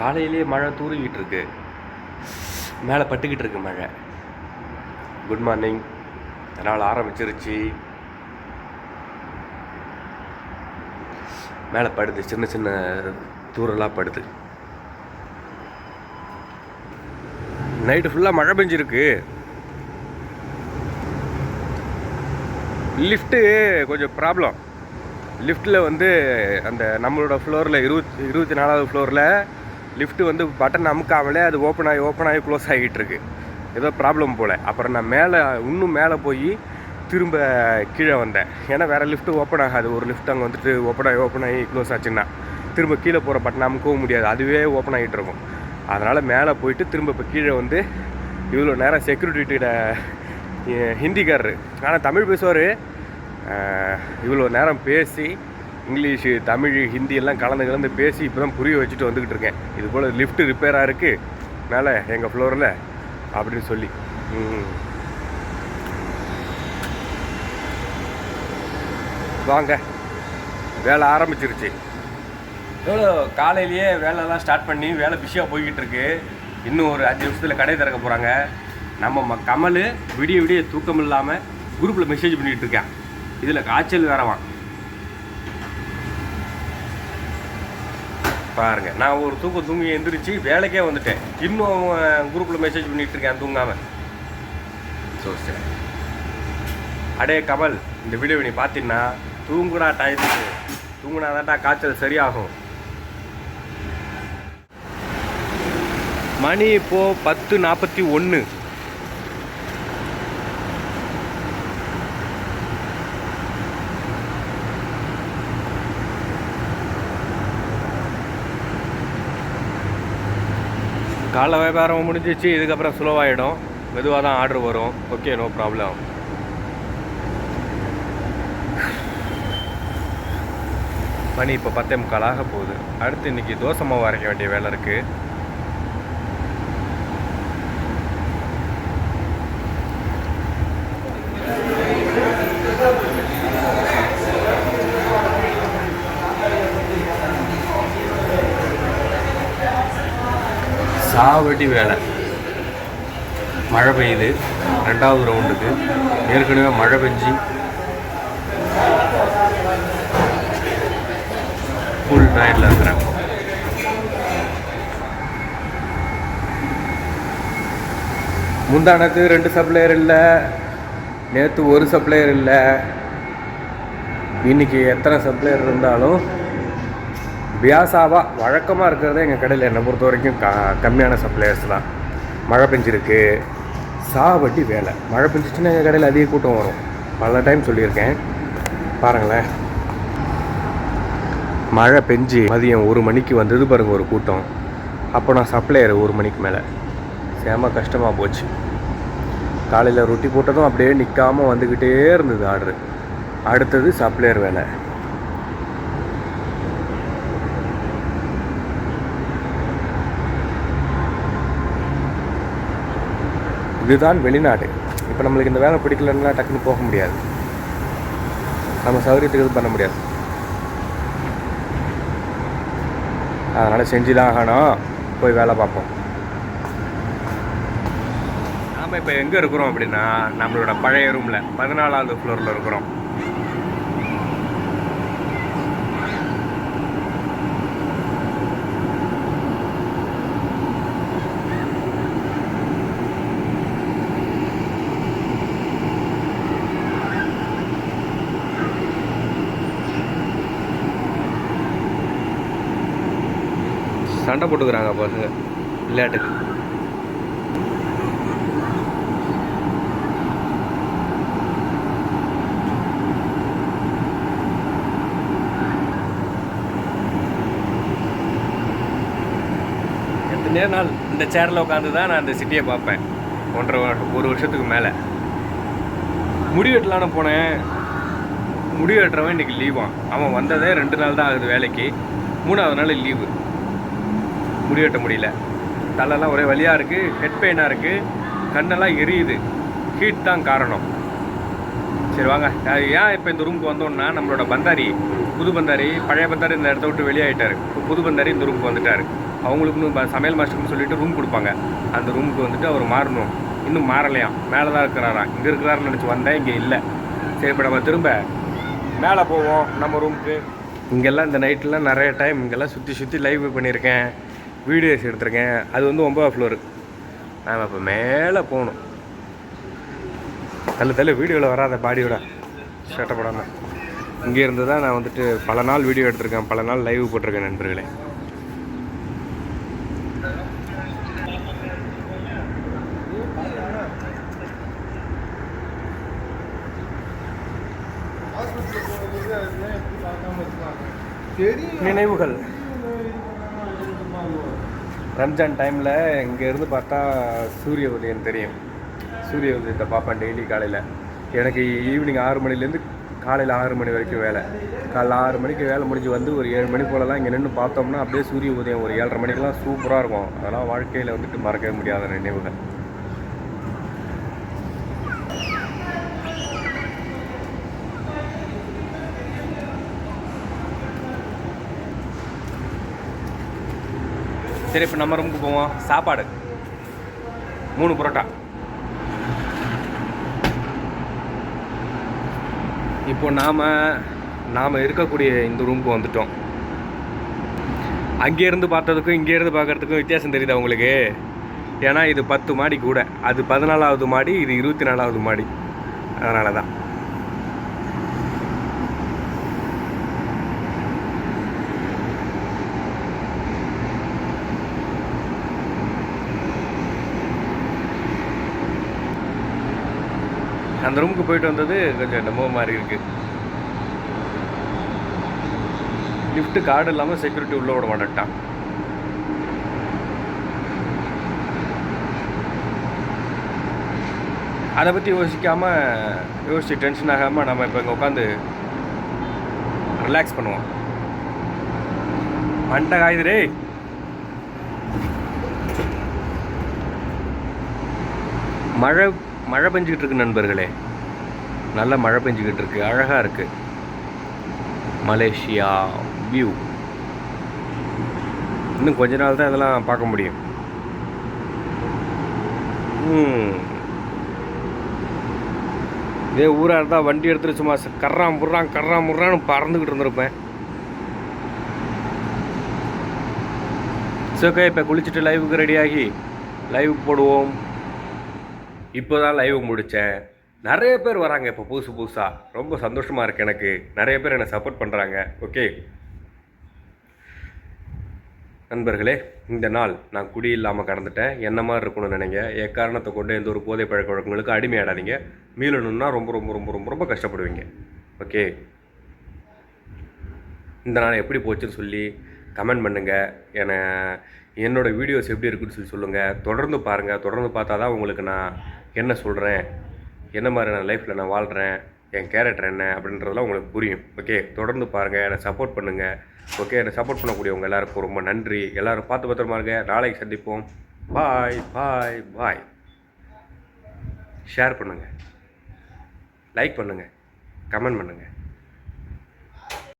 காலையிலேயே மழை தூறிக்கிட்டு இருக்கு மேலே பட்டுக்கிட்டு இருக்கு மழை குட் மார்னிங் நாள் ஆரம்பிச்சிருச்சு. மேலே படுது சின்ன சின்ன தூரெல்லாம் படுது. நைட்டு ஃபுல்லாக மழை பெஞ்சிருக்கு. லிஃப்ட்டு கொஞ்சம் ப்ராப்ளம் லிஃப்ட்டில் வந்து அந்த நம்மளோட ஃப்ளோரில் இருபத்தி இருபத்தி நாலாவது ஃப்ளோரில் லிஃப்ட்டு வந்து பட்டன் அமுக்காமலே அது ஓப்பன் ஆகி ஓப்பன் ஆகி க்ளோஸ் ஆகிட்டு இருக்கு ஏதோ ப்ராப்ளம் போல். அப்புறம் நான் மேலே இன்னும் மேலே போய் திரும்ப கீழே வந்தேன். ஏன்னா வேறு லிஃப்ட்டு ஓப்பன் ஆகாது. ஒரு லிஃப்ட் அங்கே வந்துட்டு ஓப்பன் ஆகி ஓப்பன் ஆகி க்ளோஸ் ஆச்சுன்னா திரும்ப கீழே போகிற பட்டன் அமுக்கவும் முடியாது. அதுவே ஓப்பன் ஆகிட்டு இருக்கும். அதனால் மேலே போயிட்டு திரும்ப இப்போ கீழே வந்து இவ்வளோ நேரம் செக்யூரிட்டிகிட்ட ஹிந்திக்காரரு. ஆனால் தமிழ் பேசுவார். இவ்வளோ நேரம் பேசி இங்கிலீஷு தமிழ் ஹிந்தி எல்லாம் கலந்து கலந்து பேசி இப்போ தான் புரிய வச்சுட்டு வந்துக்கிட்டு இருக்கேன். இது போல் லிஃப்ட்டு ரிப்பேராக இருக்குது மேலே எங்கள் ஃப்ளோரில் அப்படின்னு சொல்லி. வாங்க. வேலை ஆரம்பிச்சிருச்சு. எவ்வளோ காலையிலேயே வேலைலாம் ஸ்டார்ட் பண்ணி வேலை பிஸியாக போய்கிட்டு இருக்கு. இன்னும் ஒரு அஞ்சு நிமிஷத்தில் கடை திறக்க போகிறாங்க நம்ம ம- கமல் விடிய விடிய தூக்கம் இல்லாமல் குரூப்பில் மெசேஜ் பண்ணிகிட்டு இருக்கேன். இதில் காய்ச்சல் வேறவான் பாருங்க. நான் ஒரு தூக்கம் தூங்கி எந்திரிச்சு வேலைக்கே வந்துட்டேன். இன்னும் அவன் குரூப்பில் மெசேஜ் பண்ணிட்டு இருக்கேன் தூங்காம. ஸோ சரி. அடே கமல் இந்த வீடியோ நீ பார்த்தீங்கன்னா தூங்குடா டைமுக்கு தூங்குனா தான்டா காய்ச்சல் சரியாகும். மணி இப்போது பத்து நாற்பத்தி ஒன்று காலைல வியாபாரம் முடிஞ்சிச்சு இதுக்கப்புறம் ஸ்லோவாகிடும் மெதுவாக தான் ஆர்டர் வரும். ஓகே நோ ப்ராப்ளம் மணி இப்போ பத்தே முக்கால் ஆக போகுது. அடுத்து இன்னைக்கு தோசை மாவு அரைக்க வேண்டிய வேலை இருக்குது சாவடி வேலை. மழை பெய்யுது. ரெண்டாவது ரவுண்டுக்கு ஏற்கனவே மழை பெஞ்சு. ஃபுல் டயர்டில் இருக்கிறாங்க. முந்தானத்து ரெண்டு சப்ளையர் இல்லை. நேற்று ஒரு சப்ளையர் இல்லை. இன்னைக்கு எத்தனை சப்ளையர் இருந்தாலும் வியாசாவா வழக்கமாக இருக்கிறதே எங்கள் கடையில் என்னை பொறுத்த வரைக்கும் க கம்மியான சப்ளையர்ஸ் தான். மழை பெஞ்சிருக்கு. சாவட்டி வேலை. மழை பெஞ்சிச்சுன்னா எங்கள் கடையில் அதிக கூட்டம் வரும். பல டைம் சொல்லியிருக்கேன். பாருங்களேன். மழை பெஞ்சு மதியம் ஒரு மணிக்கு வந்தது பாருங்கள் ஒரு கூட்டம். அப்போ நான் சப்ளையர் ஒரு மணிக்கு மேலே. சேம கஷ்டமாக போச்சு. காலையில் ரொட்டி போட்டதும் அப்படியே நிற்காம வந்துக்கிட்டே இருந்தது ஆர்டரு அடுத்தது சப்ளையர் வேலை. இதுதான் வெளிநாடு. இப்போ நம்மளுக்கு இந்த வேலை பிடிக்கலன்னா டக்குன்னு போக முடியாது. நம்ம சௌகரியத்துக்கு இது பண்ண முடியாது. அதனால் செஞ்சு தான் ஆகணும். போய் வேலை பார்ப்போம். நாம் இப்போ எங்கே இருக்கிறோம் அப்படின்னா நம்மளோட பழைய ரூமில் பதினாலாவது ஃப்ளோரில் இருக்கிறோம். சண்டை போட்டுக்கிறாங்க பசங்க விளையாட்டுக்கு. எத்தனையோ நாள் இந்த சேரில் உட்காந்து தான் நான் இந்த சிட்டியை பார்ப்பேன். ஒன்றரை ஒரு வருஷத்துக்கு மேலே. முடி வெட்டலான்னு போனேன். முடி வெட்டுறவன் இன்னைக்கு லீவான் அவன் வந்ததே ரெண்டு நாள் தான் ஆகுது வேலைக்கு. மூணாவது நாள் லீவு முடிவெட்ட முடியல. தலைலாம் ஒரே வழியாக இருக்குது ஹெட் பெயினாக இருக்குது கண்ணெல்லாம் எரியுது. ஹீட் தான் காரணம். சரி வாங்க. ஏன் இப்போ இந்த ரூமுக்கு வந்தோம்னா நம்மளோட பந்தாரி புது பந்தாரி பழைய பந்தாரி இந்த இடத்த விட்டு வெளியாகிட்டார் இப்போ புது பந்தாரி இந்த ரூமுக்கு வந்துட்டார். அவங்களுக்குன்னு சமையல் மாஸ்டர்னு சொல்லிட்டு ரூம் கொடுப்பாங்க. அந்த ரூமுக்கு வந்துட்டு அவர் மாறணும். இன்னும் மாறலையாம் மேலே தான் இருக்கிறாராம் இங்கே இருக்கிறாருன்னு நினச்சி வந்தேன் இங்கே இல்லை. சரி இப்போ நம்ம திரும்ப மேலே போவோம் நம்ம ரூமுக்கு இங்கெல்லாம் இந்த நைட்லாம் நிறைய டைம் இங்கெல்லாம் சுற்றி சுற்றி லைவ் பண்ணியிருக்கேன். வீடியோஸ் எடுத்திருக்கேன். அது வந்து ஒன்பதாம் ஃப்ளோரு நாம் இப்போ மேலே போகணும். தள்ளு தள்ளு வீடியோவில் வராத பாடியோட சட்டப்படாமல் இங்கே இருந்து தான் நான் வந்துட்டு பல நாள் வீடியோ எடுத்திருக்கேன். பல நாள் லைவ் போட்டிருக்கேன் நண்பர்களே. நினைவுகள். ரம்ஜான் டைமில் இங்கேருந்து பார்த்தா சூரிய உதயம் தெரியும். சூரிய உதயத்தை பார்ப்பேன் டெய்லி காலையில். எனக்கு ஈவினிங் ஆறு மணிலேருந்து காலையில் ஆறு மணி வரைக்கும் வேலை. காலைல ஆறு மணிக்கு வேலை முடிஞ்சு வந்து ஒரு ஏழு மணி போலலாம் இங்கே நின்று பார்த்தோம்னா அப்படியே சூரிய உதயம் ஒரு ஏழரை மணிக்கெலாம் சூப்பராக இருக்கும். அதெல்லாம் வாழ்க்கையில் வந்துட்டு மறக்கவே முடியாத நினைவுகள். சரி இப்போ நம்ம ரூமுக்கு போவோம். சாப்பாடு. மூணு புரோட்டா. இப்போ நாம் நாம் இருக்கக்கூடிய இந்த ரூமுக்கு வந்துட்டோம். அங்கேருந்து பார்த்ததுக்கும் இங்கேருந்து பார்க்கறதுக்கும் வித்தியாசம் தெரியுது உங்களுக்கு? ஏன்னா இது பத்து மாடி கூட. அது பதினாலாவது மாடி இது இருபத்தி நாலாவது மாடி. அதனால தான் அந்த ரூமுக்கு போயிட்டு வந்தது கொஞ்சம் என்னமோ மாதிரி இருக்கு. லிஃப்ட்டு கார்டு இல்லாமல் செக்யூரிட்டி உள்ள விட மாட்டேன்ட்டான். அதை பற்றி யோசிக்காமல் யோசிச்சு டென்ஷன் ஆகாமல் நம்ம இப்போ இங்கே உட்காந்து ரிலாக்ஸ் பண்ணுவோம். மண்டை காயுது மழை மழை பெஞ்சிக்கிட்டு இருக்கு நண்பர்களே. நல்ல மழை பெஞ்சிக்கிட்டு இருக்கு. அழகாக இருக்கு. மலேசியா வியூ இன்னும் கொஞ்ச நாள் தான் இதெல்லாம் பார்க்க முடியும். இதே ஊராக இருந்தால் வண்டி எடுத்துட்டு சும்மா கர்றான் முர்றான் கர்றான் முர்றான்னு பறந்துக்கிட்டு இருந்திருப்பேன். சோக்கே இப்போ குளிச்சுட்டு லைவுக்கு ரெடியாகி லைவ் போடுவோம். இப்போ தான் லைவ் முடித்தேன் நிறைய பேர் வராங்க இப்போ புதுசு புதுசாக ரொம்ப சந்தோஷமாக இருக்குது எனக்கு. நிறைய பேர் என்னை சப்போர்ட் பண்ணுறாங்க ஓகே நண்பர்களே இந்த நாள் நான் குடி இல்லாமல் கடந்துட்டேன். என்ன மாதிரி இருக்கணும்னு நினைங்க. எக்காரணத்தை கொண்டு எந்த ஒரு போதை பழக்க வழக்கங்களுக்கு அடிமையாடாதீங்க. மீளணும்னா ரொம்ப ரொம்ப ரொம்ப ரொம்ப ரொம்ப கஷ்டப்படுவீங்க. ஓகே இந்த நாள் எப்படி போச்சுன்னு சொல்லி கமெண்ட் பண்ணுங்கள் என என்னோடய வீடியோஸ் எப்படி இருக்குன்னு சொல்லி சொல்லுங்கள் தொடர்ந்து பாருங்கள் தொடர்ந்து பார்த்தா தான் உங்களுக்கு நான் என்ன சொல்கிறேன் என்ன மாதிரி நான் லைஃப்பில் நான் வாழ்கிறேன் என் கேரக்டர் என்ன? அப்படின்றதெல்லாம் உங்களுக்கு புரியும். ஓகே தொடர்ந்து பாருங்கள் என்னை சப்போர்ட் பண்ணுங்கள் ஓகே என்னை சப்போர்ட் பண்ணக்கூடியவங்க எல்லாருக்கும் ரொம்ப நன்றி. எல்லோரும் பார்த்து பத்திரமா இருங்க. நாளைக்கு சந்திப்போம். பாய் பாய் பாய் ஷேர் பண்ணுங்கள் லைக் பண்ணுங்கள் கமெண்ட் பண்ணுங்கள்